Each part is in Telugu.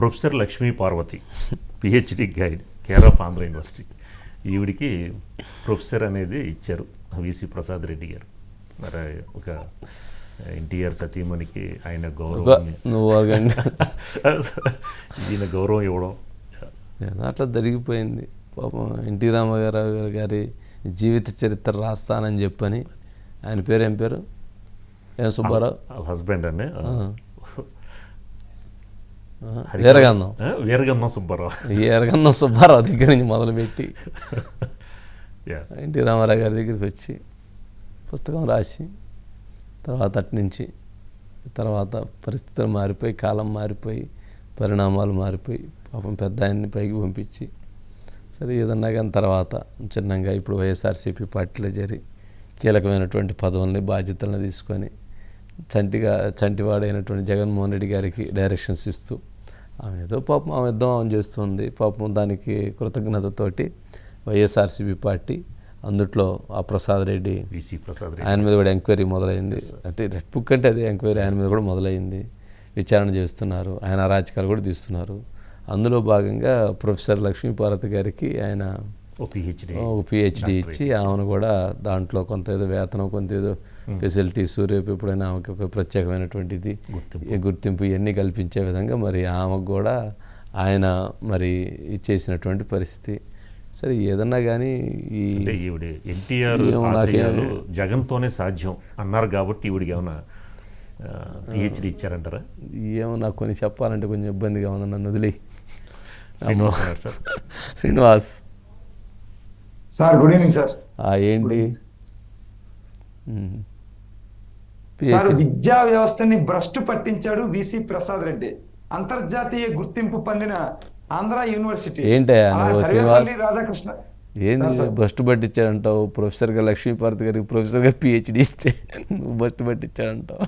Professor Lakshmi Parvathi PhD guide care of Andhra university. ఈవిడికి ప్రొఫెసర్ అనేది ఇచ్చారు విసి ప్రసాద్ రెడ్డి గారు. మరి ఒక ఎన్టీఆర్ సతీమణికి ఆయన ఆగండి. ఈయన గౌరవం ఇవ్వడం. అట్లా జరిగిపోయింది. పాపం ఎన్టీ రామారావు గారు గారి జీవిత చరిత్ర రాస్తానని చెప్పని ఆయన పేరు ఏం పేరు? ఏం సుబ్బారావు? హస్బెండ్ అనే ఆ, వీరగంధం వీరగంధం సుబ్బారావు. వీరగంధం సుబ్బారావు దగ్గర నుంచి మొదలుపెట్టి ఎన్టీ రామారావు గారి దగ్గరికి వచ్చి పుస్తకం రాసి తర్వాత అటు నుంచి తర్వాత పరిస్థితులు మారిపోయి కాలం మారిపోయి పరిణామాలు మారిపోయి పాపం పెద్ద ఆయన్ని పైకి పంపించి సరే ఏదన్నా కానీ తర్వాత చిన్నగా ఇప్పుడు వైఎస్ఆర్సీపీ పార్టీలో చేరి కీలకమైనటువంటి పదవుల్ని బాధ్యతలను తీసుకొని చంటిగా చంటివాడైనటువంటి జగన్మోహన్ రెడ్డి గారికి డైరెక్షన్స్ ఇస్తూ ఆమె ఏదో పాపం ఆమె ఆమె చేస్తుంది. పాపం దానికి కృతజ్ఞతతోటి వైఎస్ఆర్సీపీ పార్టీ అందుట్లో ఆ ప్రసాద్ రెడ్డి విసి ప్రసాద్ రెడ్డి. ఆయన మీద కూడా ఎంక్వైరీ మొదలైంది. అంటే రెడ్ బుక్ అంటే అదే ఎంక్వైరీ ఆయన మీద కూడా మొదలైంది. విచారణ చేస్తున్నారు. ఆయన అరాచకాలు కూడా తీస్తున్నారు. అందులో భాగంగా ప్రొఫెసర్ లక్ష్మీపార్వతి గారికి ఆయన ఒక పిహెచ్డి ఇచ్చి ఆమెను కూడా దాంట్లో కొంత ఏదో వేతనం కొంత ఏదో ఫెసిలిటీస్ రేపు ఎప్పుడైనా ఆమెకి ఒక ప్రత్యేకమైనటువంటిది గుర్తింపు. ఇవన్నీ కల్పించే విధంగా మరి ఆమెకు కూడా ఆయన మరి చేసినటువంటి పరిస్థితి. సరే ఏదన్నా కానీ ఈ ఈవిడ ఎన్టీఆర్ జగన్తోనే సాధ్యం అన్నారు కాబట్టి ఈవిడికి ఏమైనా పిహెచ్డి ఇచ్చారంటారా? ఏమో నాకు కొన్ని చెప్పాలంటే కొంచెం ఇబ్బందిగా ఉంది నన్ను వదిలి Srinivas. Sir good evening sir. ఏంటి. విద్యా వ్యవస్థని భ్రష్టు పట్టించాడు విసి ప్రసాద్ రెడ్డి. అంతర్జాతీయ గుర్తింపు పొందిన ఆంధ్ర యూనివర్సిటీ. ఏంటయ్యా శ్రీనివాస్? రాధాకృష్ణ. ఏంది. బస్ట్ పట్టించాడంటావు? ప్రొఫెసర్గా లక్ష్మీపార్వతి గారికి ప్రొఫెసర్గా పిహెచ్డి ఇస్తే నువ్వు బస్ట్ పట్టించాడంటావు.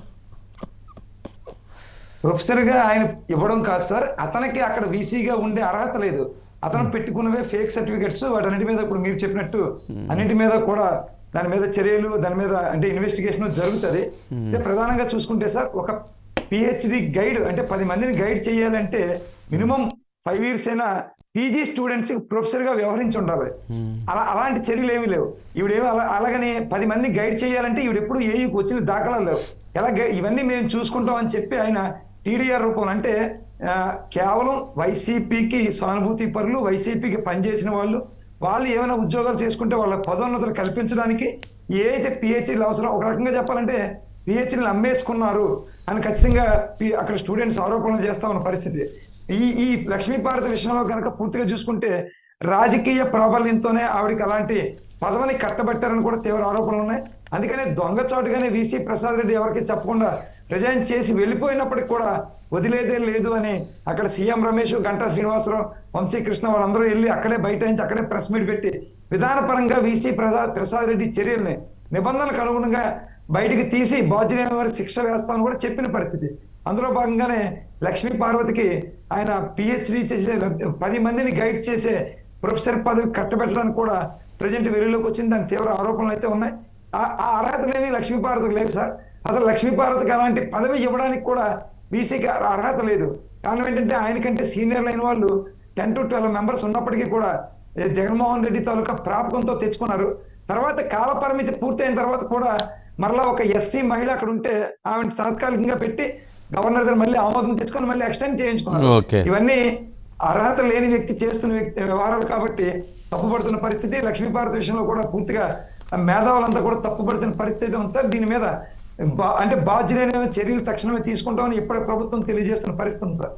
ప్రొఫెసర్గా ఆయన ఇవ్వడం కాదు సార్. అతనికి అక్కడ వీసీగా ఉండే అర్హత లేదు. అతను పెట్టుకున్నవే ఫేక్ సర్టిఫికెట్స్ వాటన్నిటి మీద ఇప్పుడు మీరు చెప్పినట్టు అన్నిటి మీద కూడా దాని మీద చర్యలు దాని మీద అంటే ఇన్వెస్టిగేషన్ జరుగుతుంది. అంటే ప్రధానంగా చూసుకుంటే సార్ ఒక పిహెచ్డి గైడ్ అంటే పది మందిని గైడ్ చేయాలంటే మినిమం ఫైవ్ ఇయర్స్ అయినా పీజీ స్టూడెంట్స్ ప్రొఫెసర్గా వ్యవహరించి ఉండాలి. అలా అలాంటి చర్యలు ఏమీ లేవు. ఈవిడేమో అలా అలాగని పది మంది గైడ్ చేయాలంటే ఈవిడ ఎప్పుడు ఏఈకి వచ్చిన దాఖలాలు లేవు. ఎలా ఇవన్నీ మేము చూసుకుంటాం అని చెప్పి ఆయన టీడీఆర్ రూపంలో అంటే కేవలం వైసీపీకి సానుభూతి పరులు వైసీపీకి పనిచేసిన వాళ్ళు వాళ్ళు ఏమైనా ఉద్యోగాలు చేసుకుంటే వాళ్ళ పదోన్నతులు కల్పించడానికి ఏదైతే పిహెచ్డీలు అవసరం ఒక రకంగా చెప్పాలంటే పిహెచ్డీలు అమ్మేసుకున్నారు అని ఖచ్చితంగా పి- అక్కడ స్టూడెంట్స్ ఆరోపణలు చేస్తా ఉన్న పరిస్థితి. ఈ ఈ లక్ష్మీభారత విషయంలో కనుక పూర్తిగా చూసుకుంటే రాజకీయ ప్రాబల్యంతోనే ఆవిడకి అలాంటి పదవిని కట్టబెట్టారని కూడా తీవ్ర ఆరోపణలు ఉన్నాయి. అందుకనే దొంగచాటుగానే వీసీ ప్రసాద్ రెడ్డి ఎవరికి చెప్పకుండా రిజైన్ చేసి వెళ్ళిపోయినప్పటికి కూడా వదిలేదే లేదు అని అక్కడ సీఎం రమేష్ గంటా శ్రీనివాసరావు వంశీకృష్ణ వాళ్ళందరూ వెళ్ళి అక్కడే బయట నుంచి అక్కడే ప్రెస్ మీట్ పెట్టి విధానపరంగా వీసీ ప్రసాద్ ప్రసాద్ రెడ్డి చర్యల్ని నిబంధనలకు అనుగుణంగా బయటికి తీసి బాధ్యులైన వారి శిక్ష వేస్తామని కూడా చెప్పిన పరిస్థితి. అందులో భాగంగానే లక్ష్మీ పార్వతికి ఆయన పిహెచ్డి చేసే పది మందిని గైడ్ చేసే ప్రొఫెసర్ పదవి కట్టబెట్టడానికి కూడా ప్రజెంట్ వెలుగులోకి వచ్చింది. దాని తీవ్ర ఆరోపణలు అయితే ఉన్నాయి. ఆ ఆ అర్హత లేని లక్ష్మీ పార్వతికి లేదు సార్. అసలు లక్ష్మీ పార్వతికి అలాంటి పదవి ఇవ్వడానికి కూడా బీసీకి అర్హత లేదు. కారణం ఏంటంటే ఆయనకంటే సీనియర్లు అయిన వాళ్ళు టెన్ టు ట్వెల్వ్ మెంబర్స్ ఉన్నప్పటికీ కూడా జగన్మోహన్ రెడ్డి తాలూకా ప్రాపకంతో తెచ్చుకున్నారు. తర్వాత కాల పరిమితి పూర్తయిన తర్వాత కూడా మరలా ఒక ఎస్సీ మహిళ అక్కడ ఉంటే ఆమె తాత్కాలికంగా పెట్టి గవర్నర్ దగ్గర మళ్ళీ ఆమోదం తెచ్చుకొని మళ్ళీ ఎక్స్టెండ్ చేయించుకున్నారు. ఇవన్నీ అర్హత లేని వ్యక్తి చేస్తున్న వ్యక్తి వ్యవహారాలు కాబట్టి తప్పుపడుతున్న పరిస్థితి. లక్ష్మీపార్వతి విషయంలో కూడా పూర్తిగా మేధావులంతా కూడా తప్పుపడుతున్న పరిస్థితి ఉంది సార్. దీని మీద అంటే బాధ్యులైన చర్యలు తక్షణమే తీసుకుంటామని ఇప్పటి ప్రభుత్వం తెలియజేస్తున్న పరిస్థితి సార్.